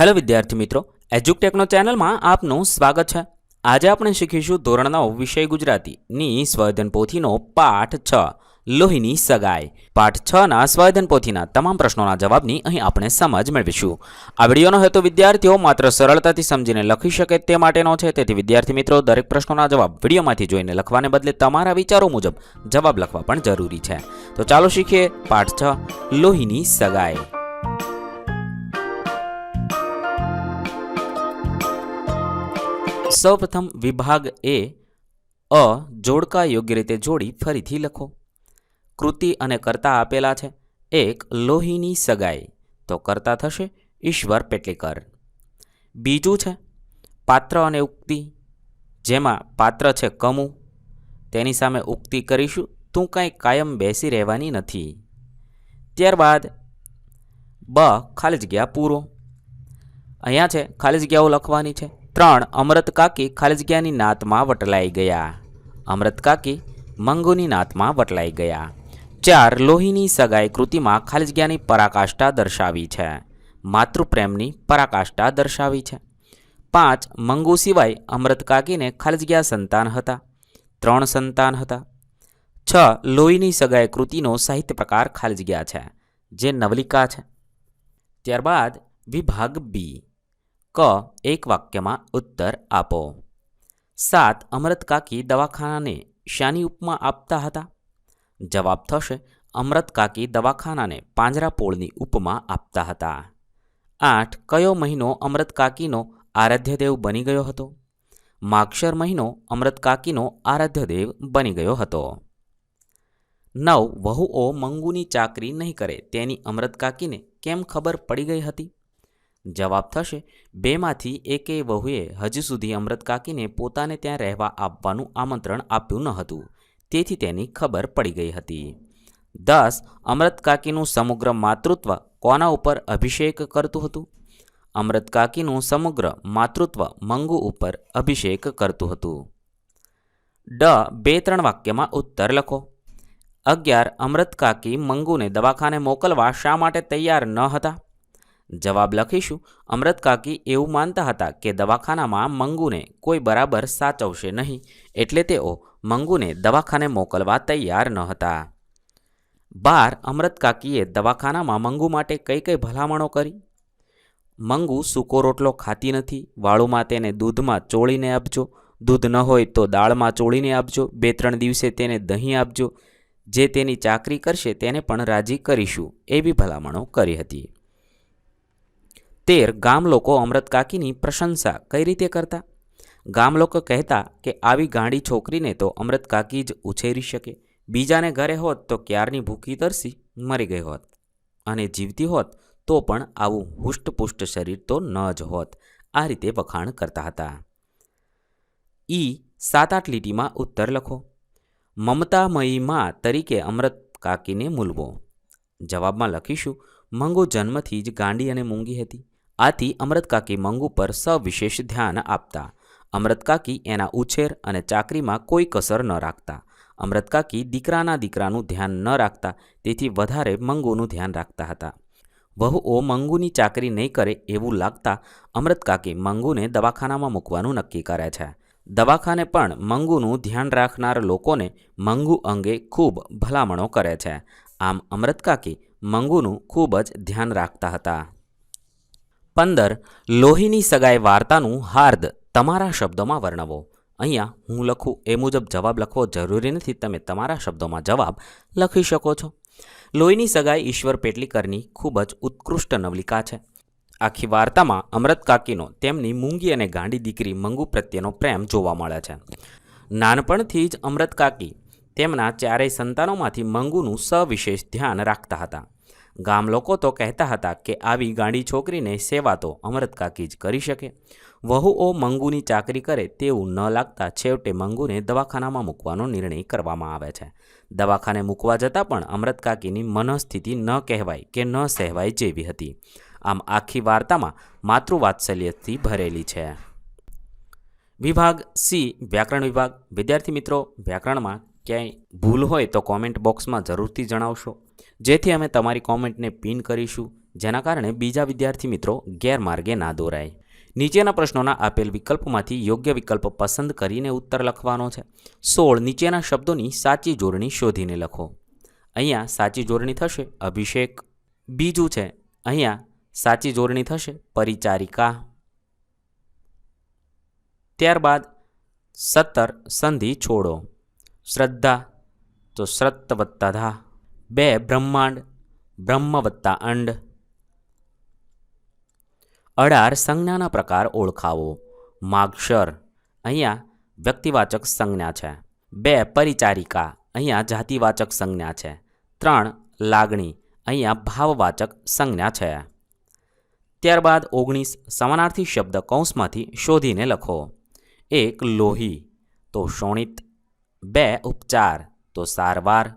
Hello વિદ્યાર્થી મિત્રો, એજ્યુકટેકનો ચેનલમાં આપનું સ્વાગત છે. આજે આપણે શીખીશું ધોરણ નવ, વિષય ગુજરાતીની સ્વર્ધન પોથીનો પાઠ છ, લોહીની સગાઈ. પાઠ છ ના સ્વર્ધન પોથીના તમામ પ્રશ્નોના જવાબની અહીં આપણે સમજ મેળવીશું. આ વિડીયોનો હેતુ વિદ્યાર્થીઓ માત્ર સરળતાથી સમજીને લખી શકે તે માટેનો છે. તેથી વિદ્યાર્થી મિત્રો, દરેક પ્રશ્નોના જવાબ વિડીયોમાંથી જોઈને લખવાને બદલે તમારા વિચારો મુજબ જવાબ લખવા પણ જરૂરી છે. તો ચાલો શીખીએ પાઠ છ, લોહીની સગાઈ. સૌપ્રથમ વિભાગ એ અ જોડકા યોગ્ય રીતે જોડી ફરીથી લખો. કૃતિ અને કર્તા આપેલા છે. એક, લોહીની સગાઈ. તો કર્તા થશે ઈશ્વર પેટલીકર. બીજું છે, પાત્ર અને ઉક્તિ. જેમાં પાત્ર છે કમુ. તેની સામે ઉક્તિ કરીશું. તું કાંઈ કાયમ બેસી રહેવાની નથી. ત્યારબાદ, બ, ખાલી જગ્યા પૂરો. અહીંયા છે, ખાલી જગ્યાઓ લખવાની છે. ત્રણ અમૃત કાકી ખાલજગ્યાની નાતમાં વટલાઈ ગયા. અમૃત કાકી મંગુની નાતમાં વટલાઈ ગયા. ચાર લોહીની સગાઈ કૃતિમાં ખાલજગ્યાની પરાકાષ્ઠા દર્શાવી છે. માતૃપ્રેમની પરાકાષ્ઠા દર્શાવી છે. પાંચ મંગુ સિવાય અમૃત કાકીને ખાલી સંતાન હતા. ત્રણ સંતાન હતા. છ લોહીની સગાઈ કૃતિનો સાહિત્ય પ્રકાર ખાલજગ્યા છે, જે નવલિકા છે. ત્યારબાદ વિભાગ બી. ક એક વાક્યમાં ઉત્તર આપો. સાત, અમૃત કાકી દવાખાનાને શાની ઉપમા આપતા હતા? જવાબ થશે, અમૃત કાકી દવાખાનાને પાંજરાપોળની ઉપમા આપતા હતા. આઠ, કયો મહિનો અમૃત કાકીનો આરાધ્યદેવ બની ગયો હતો? માક્ષર મહિનો અમૃત કાકીનો આરાધ્યદેવ બની ગયો હતો. નવ વહુઓ મંગુની ચાકરી નહીં કરે, તેની અમૃત કાકીને કેમ ખબર પડી ગઈ હતી? જવાબ થશે. બેમાંથી એકેય વહુએ હજુ સુધી અમૃત કાકીને પોતાને ત્યાં રહેવા આપવાનું આમંત્રણ આપ્યું ન હતું. તેથી તેની ખબર પડી ગઈ હતી. દસ, અમૃત કાકીનું સમગ્ર માતૃત્વ કોના ઉપર અભિષેક કરતું હતું? અમૃત કાકીનું સમગ્ર માતૃત્વ મંગુ ઉપર અભિષેક કરતું હતું. ડ, બે ત્રણ વાક્યમાં ઉત્તર લખો. અગિયાર, અમૃત કાકી મંગુને દવાખાને મોકલવા શા માટે તૈયાર ન હતા? જવાબ લખીશું. અમૃત કાકી એવું માનતા હતા કે દવાખાનામાં મંગુને કોઈ બરાબર સાચવશે નહીં. એટલે તેઓ મંગુને દવાખાને મોકલવા તૈયાર ન હતા. બાર અમૃત કાકીએ દવાખાનામાં મંગુ માટે કઈ કઈ ભલામણો કરી? મંગુ સૂકો રોટલો ખાતી નથી, વાળુમાં તેને દૂધમાં ચોળીને આપજો. દૂધ ન હોય તો દાળમાં ચોળીને આપજો. બે ત્રણ દિવસે તેને દહીં આપજો. જે તેની ચાકરી કરશે તેને પણ રાજી કરીશું, એવી ભલામણો કરી હતી. તેર ગામ લોકો અમૃત પ્રશંસા કઈ રીતે કરતા? ગામ લોકો કહેતા કે આવી ગાંડી છોકરીને તો અમૃત કાકી જ ઉછેરી શકે. બીજાને ઘરે હોત તો ક્યારની ભૂખી તરસી મરી ગઈ હોત. અને જીવતી હોત તો પણ આવું હુષ્ટપુષ્ટ શરીર તો ન જ હોત. આ રીતે વખાણ કરતા હતા. ઈ સાત આઠ લીટીમાં ઉત્તર લખો. મમતામયી માં તરીકે અમૃત કાકીને મૂલવો. જવાબમાં લખીશું, મંગો જન્મથી જ ગાંડી અને મૂંગી હતી. આથી અમૃતકાકી મંગુ પર સવિશેષ ધ્યાન આપતા. અમૃતકાકી એના ઉછેર અને ચાકરીમાં કોઈ કસર ન રાખતા. અમૃતકાકી દીકરાના દીકરાનું ધ્યાન ન રાખતા, તેથી વધારે મંગુનું ધ્યાન રાખતા હતા. વહુઓ મંગુની ચાકરી નહીં કરે એવું લાગતા અમૃતકાકી મંગુને દવાખાનામાં મૂકવાનું નક્કી કરે છે. દવાખાને પણ મંગુનું ધ્યાન રાખનાર લોકોને મંગુ અંગે ખૂબ ભલામણો કરે છે. આમ અમૃતકાકી મંગુનું ખૂબ જ ધ્યાન રાખતા હતા. પંદર, લોહીની સગાઈ વાર્તાનું હાર્દ તમારા શબ્દોમાં વર્ણવો. અહીંયા હું લખું એ મુજબ જવાબ લખવો જરૂરી નથી, તમે તમારા શબ્દોમાં જવાબ લખી શકો છો. લોહીની સગાઈ ઈશ્વર પેટલીકરની ખૂબ જ ઉત્કૃષ્ટ નવલિકા છે. આખી વાર્તામાં અમૃત કાકીનો, તેમની મૂંગી અને ગાંડી દીકરી મંગુ પ્રત્યેનો પ્રેમ જોવા મળે છે. નાનપણથી જ અમૃત કાકી તેમના ચારેય સંતાનોમાંથી મંગુનું સવિશેષ ધ્યાન રાખતા હતા. ગામ લોકો તો કહેતા હતા કે આવી ગાંડી છોકરીને સેવા તો અમૃત કાકી જ કરી શકે. વહુઓ મંગુની ચાકરી કરે તેવું ન લાગતા છેવટે મંગુને દવાખાનામાં મૂકવાનો નિર્ણય કરવામાં આવે છે. દવાખાને મૂકવા જતાં પણ અમૃત કાકીની મનઃસ્થિતિ ન કહેવાય કે ન સહેવાય જેવી હતી. આમ આખી વાર્તામાં માતૃવાત્સલ્યથી ભરેલી છે. વિભાગ સી, વ્યાકરણ વિભાગ. વિદ્યાર્થી મિત્રો, વ્યાકરણમાં ક્યાંય ભૂલ હોય તો કોમેન્ટ બોક્સમાં જરૂરથી જણાવશો. જેથી અમે તમારી કોમેન્ટને પિન કરીશું, જેના કારણે બીજા વિદ્યાર્થી મિત્રો ગેરમાર્ગે ના દોરાય. નીચેના પ્રશ્નોના આપેલ વિકલ્પમાંથી યોગ્ય વિકલ્પ પસંદ કરીને ઉત્તર લખવાનો છે. સોળ, નીચેના શબ્દોની સાચી જોડણી શોધીને લખો. અહીંયા સાચી જોડણી થશે, અભિષેક. બીજું છે, અહીંયા સાચી જોડણી થશે, પરિચારિકા. ત્યારબાદ સત્તર, સંધિ છોડો. શ્રદ્ધા, તો શ્રત્ત વત્તા ધા. બે, બ્રહ્માંડ, બ્રહ્મ વત્તા અંડ. અઢાર, સંજ્ઞાના પ્રકાર ઓળખાવો. માગશર, અહીંયા વ્યક્તિવાચક સંજ્ઞા છે. બે, પરિચારિકા, અહીંયા જાતિવાચક સંજ્ઞા છે. ત્રણ, લાગણી, અહીંયા ભાવવાચક સંજ્ઞા છે. ત્યારબાદ ઓગણીસ, સમાનાર્થી શબ્દ કૌંસમાંથી શોધીને લખો. એક, લોહી, તો શોણિત. બે ઉપચાર, તો સારવાર,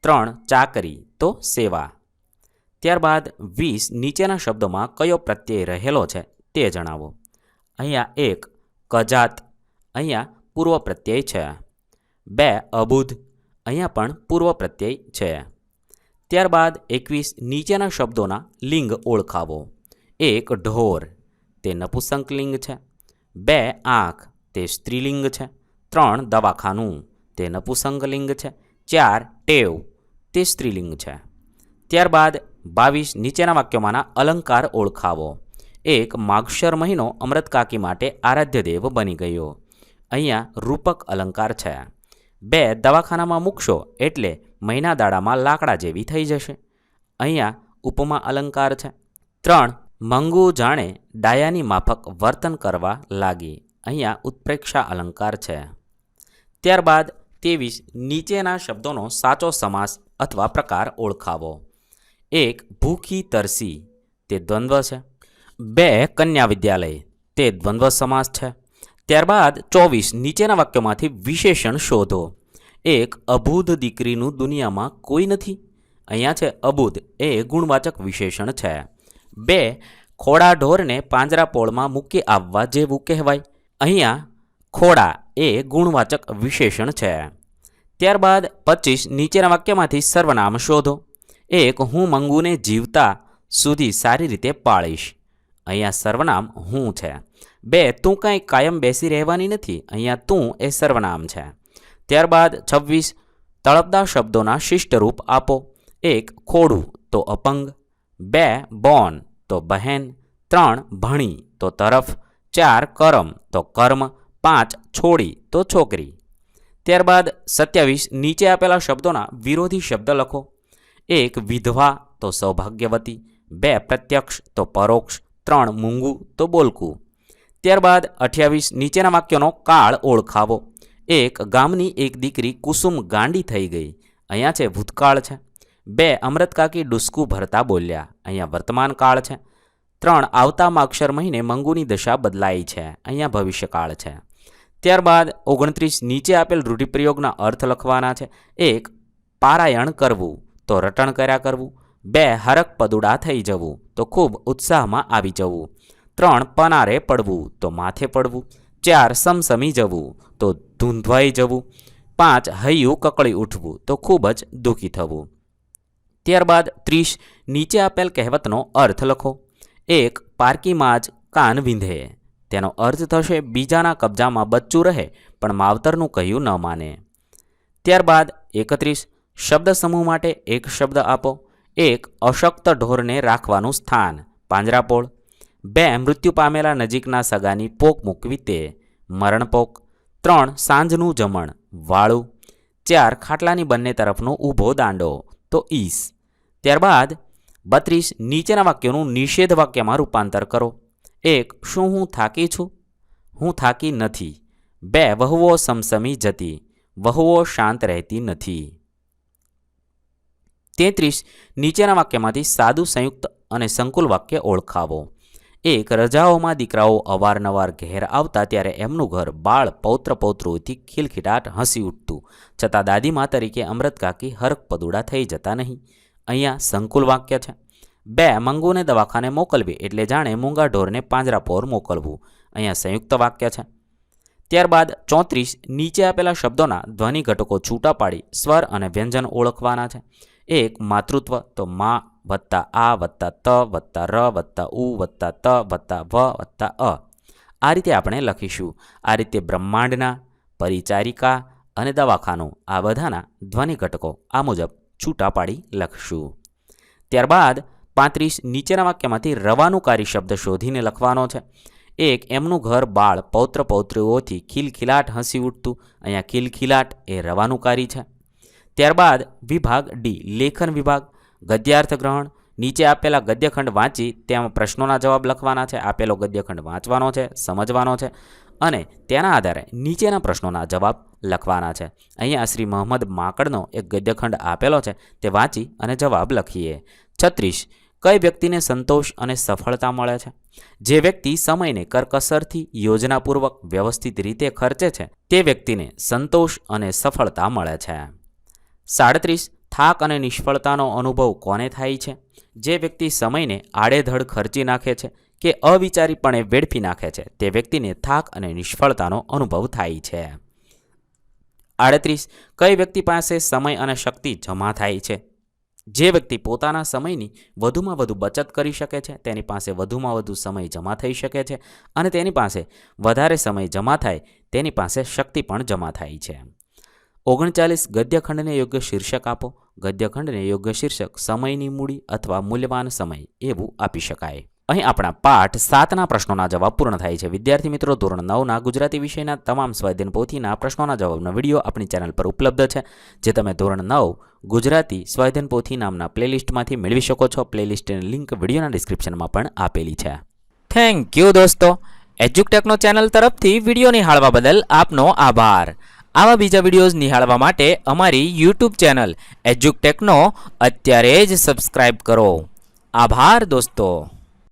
ત્રણ ચાકરી, તો સેવા. ત્યારબાદ વીસ નીચેના શબ્દોમાં કયો પ્રત્યય રહેલો છે તે જણાવો. અહીંયા એક, કજાત. અહીંયા પૂર્વ પ્રત્યય છે. બે, અબુધ. અહીંયા પણ પૂર્વ પ્રત્યય છે. ત્યારબાદ એકવીસ નીચેના શબ્દોના લિંગ ઓળખાવો. એક, ઢોર. તે નપુસંક લિંગ છે. બે, આંખ. તે સ્ત્રીલિંગ છે. ત્રણ, દવાખાનું. તે નપુસંગલિંગ છે, ચાર ટેવ, તે સ્ત્રીલિંગ છે. ત્યારબાદ બાવીસ નીચેના વાક્યોમાંના અલંકાર ઓળખાવો. એક માગશર મહિનો અમૃતકાકી માટે આરાધ્યદેવ બની ગયો. અહીંયા રૂપક અલંકાર છે. બે દવાખાનામાં મૂકશો એટલે મહિના દાડામાં લાકડા જેવી થઈ જશે. અહીંયા ઉપમા અલંકાર છે. ત્રણ મંગુ જાણે ડાયાની માફક વર્તન કરવા લાગી. અહીંયા ઉત્પ્રેક્ષા અલંકાર છે. ત્યારબાદ ત્રેવીસ નીચેના શબ્દોનો સાચો સમાસ અથવા પ્રકાર ઓળખાવો. એક, ભૂખી તરસી. તે દ્વંદ્વ છે. બે, કન્યા વિદ્યાલય. તે દ્વંદ્વ સમાસ છે. ત્યારબાદ ચોવીસ, નીચેના વાક્યોમાંથી વિશેષણ શોધો. એક અબૂધ દીકરીનું દુનિયામાં કોઈ નથી. અહીંયા છે અબૂધ એ ગુણવાચક વિશેષણ છે. બે ખોડા ઢોરને પાંજરાપોળમાં મૂકી આવવા જેવું કહેવાય. અહીંયા ખોડા એ ગુણવાચક વિશેષણ છે. ત્યારબાદ પચીસ નીચેના વાક્યમાંથી સર્વનામ શોધો. એક, હું મંગુને જીવતા સુધી સારી રીતે પાળીશ. અહીંયા સર્વનામ હું છે. બે, તું કાંઈ કાયમ બેસી રહેવાની નથી. અહીંયા તું એ સર્વનામ છે. ત્યારબાદ છવ્વીસ, તળપદા શબ્દોના શિષ્ટરૂપ આપો. એક, ખોડું તો અપંગ. બે, બોન તો બહેન. ત્રણ, ભણી તો તરફ. ચાર, કરમ તો કર્મ. પાંચ, છોડી તો છોકરી. ત્યારબાદ સત્યાવીસ નીચે આપેલા શબ્દોના વિરોધી શબ્દ લખો. એક, વિધવા તો સૌભાગ્યવતી, બે, પ્રત્યક્ષ તો પરોક્ષ, ત્રણ, મૂંગું તો બોલકું. ત્યારબાદ અઠ્યાવીસ નીચેના વાક્યોનો કાળ ઓળખાવો. એક, ગામની એક દીકરી કુસુમ ગાંડી થઈ ગઈ. અહીંયા છે ભૂતકાળ છે. બે અમૃતકાકી ડુસ્કું ભરતા બોલ્યા. અહીંયા વર્તમાન કાળ છે. ત્રણ, આવતા અક્ષર મહિને મંગુની દશા બદલાઈ છે. અહીંયા ભવિષ્યકાળ છે. ત્યારબાદ ઓગણત્રીસ નીચે આપેલ રૂઢિપ્રયોગના અર્થ લખવાના છે. એક, પારાયણ કરવું, તો રટણ કર્યા કરવું. બે હરક પદુડા થઈ જવું, તો ખૂબ ઉત્સાહમાં આવી જવું. ત્રણ, પનારે પડવું, તો માથે પડવું. ચાર, સમસમી જવું, તો ધૂંધવાઈ જવું. પાંચ, હૈયું કકળી ઉઠવું, તો ખૂબ જ દુઃખી થવું. ત્યારબાદ ત્રીસ, નીચે આપેલ કહેવતનો અર્થ લખો. એક, પારકીમાં જ કાન વિંધે. તેનો અર્થ થશે બીજાના કબજામાં બચ્ચું રહે, પણ માવતરનું કહ્યું ન માને. ત્યારબાદ એકત્રીસ, શબ્દ સમૂહ માટે એક શબ્દ આપો. એક અશક્ત ઢોરને રાખવાનું સ્થાન. પાંજરાપોળ બે મૃત્યુ પામેલા નજીકના સગાની પોક મૂકવી તે. મરણપોક. ત્રણ, સાંજનું જમણ. વાળું. ચાર, ખાટલાની બંને તરફનો ઊભો દાંડો. તો ઈસ. ત્યારબાદ, બત્રીસ, નીચેના વાક્યોનું નિષેધ વાક્યમાં રૂપાંતર કરો. એક, શું હું થાકી છું? હું થાકી નથી. બે, વહુઓ સમસમી જતી. વહુઓ શાંત રહેતી નથી. તેત્રીસ, નીચેના વાક્યમાંથી સાદું, સંયુક્ત અને સંકુલ વાક્ય ઓળખાવો. એક, રજાઓમાં દીકરાઓ અવારનવાર ઘેર આવતા ત્યારે એમનું ઘર બાળ પૌત્ર પૌત્રોથી ખિલખિટાટ હસી ઉઠતું. છતાં દાદીમા તરીકે અમૃત કાકી હરક પદુડા થઈ જતા નહીં. અહીંયા સંકુલ વાક્ય છે. બે મંગુને દવાખાને મોકલવી એટલે જાણે મૂંગા ઢોરને પાંજરાપોર મોકલવું. અહીંયા સંયુક્ત વાક્ય છે. ત્યારબાદ ચોત્રીસ, નીચે આપેલા શબ્દોના ધ્વનિ ઘટકો છૂટા પાડી સ્વર અને વ્યંજન ઓળખવાના છે. એક, માતૃત્વ, તો મા વત્તા આ વત્તા ત વત્તા ર વત્તા ઉ વત્તા ત વત્તા વ વત્તા અ. આ રીતે આપણે લખીશું. આ રીતે બ્રહ્માંડના, પરિચારિકા અને દવાખાનું આ બધાના ધ્વનિ ઘટકો આ મુજબ છૂટા પાડી લખશું. ત્યારબાદ પાંત્રીસ નીચેના વાક્યમાંથી રવાનુકારી શબ્દ શોધીને લખવાનો છે. એક, એમનું ઘર બાળ પૌત્ર પૌત્રીઓથી ખિલખિલાટ હસી ઉઠતું. અહીંયા ખિલખિલાટ એ રવાનુકારી છે. ત્યારબાદ વિભાગ ડી, લેખન વિભાગ. ગદ્યાર્થ ગ્રહણ. નીચે આપેલા ગદ્યખંડ વાંચી તેમાં પ્રશ્નોના જવાબ લખવાના છે. આપેલો ગદ્યખંડ વાંચવાનો છે, સમજવાનો છે અને તેના આધારે નીચેના પ્રશ્નોના જવાબ લખવાના છે. અહીંયા શ્રી મોહમ્મદ માકડનો એક ગદ્યખંડ આપેલો છે. તે વાંચી અને જવાબ લખીએ. છત્રીસ કઈ વ્યક્તિને સંતોષ અને સફળતા મળે છે? જે વ્યક્તિ સમયને કરકસરથી યોજનાપૂર્વક વ્યવસ્થિત રીતે ખર્ચે છે, તે વ્યક્તિને સંતોષ અને સફળતા મળે છે. સાડત્રીસ, થાક અને નિષ્ફળતાનો અનુભવ કોને થાય છે? જે વ્યક્તિ સમયને આડેધડ ખર્ચી નાખે છે કે અવિચારીપણે વેડફી નાખે છે, તે વ્યક્તિને થાક અને નિષ્ફળતાનો અનુભવ થાય છે. આડત્રીસ, કઈ વ્યક્તિ પાસે સમય અને શક્તિ જમા થાય છે? જે વ્યક્તિ પોતાના સમયની વધુમાં વધુ બચત કરી શકે છે, તેની પાસે વધુમાં વધુ સમય જમા થઈ શકે છે અને તેની પાસે વધારે સમય જમા થાય, તેની પાસે શક્તિ પણ જમા થાય છે. ઓગણચાલીસ ગદ્યખંડને યોગ્ય શીર્ષક આપો. ગદ્યખંડને યોગ્ય શીર્ષક સમયની મૂડી અથવા મૂલ્યવાન સમય, એવું આપી શકાય. અહીં આપણા પાઠ સાતના પ્રશ્નોના જવાબ પૂર્ણ થાય છે. વિદ્યાર્થી મિત્રો, ધોરણ નવના ગુજરાતી વિષયના તમામ સ્વાધ્યન પોથીના પ્રશ્નોના જવાબનો વીડિયો આપણી ચેનલ પર ઉપલબ્ધ છે, જે તમે ધોરણ નવ ગુજરાતી સ્વાધ્યન પોથી નામના પ્લેલિસ્ટમાંથી મેળવી શકો છો. પ્લેલિસ્ટની લિંક વિડીયોના ડિસ્ક્રિપ્શનમાં પણ આપેલી છે. થેન્ક યુ દોસ્તો. એજ્યુકટેકનો ચેનલ તરફથી વીડિયો નિહાળવા બદલ આપનો આભાર. આવા બીજા વિડીયોઝ નિહાળવા માટે અમારી યુટ્યુબ ચેનલ એજ્યુકટેકનો અત્યારે જ સબસ્ક્રાઇબ કરો. આભાર દોસ્તો.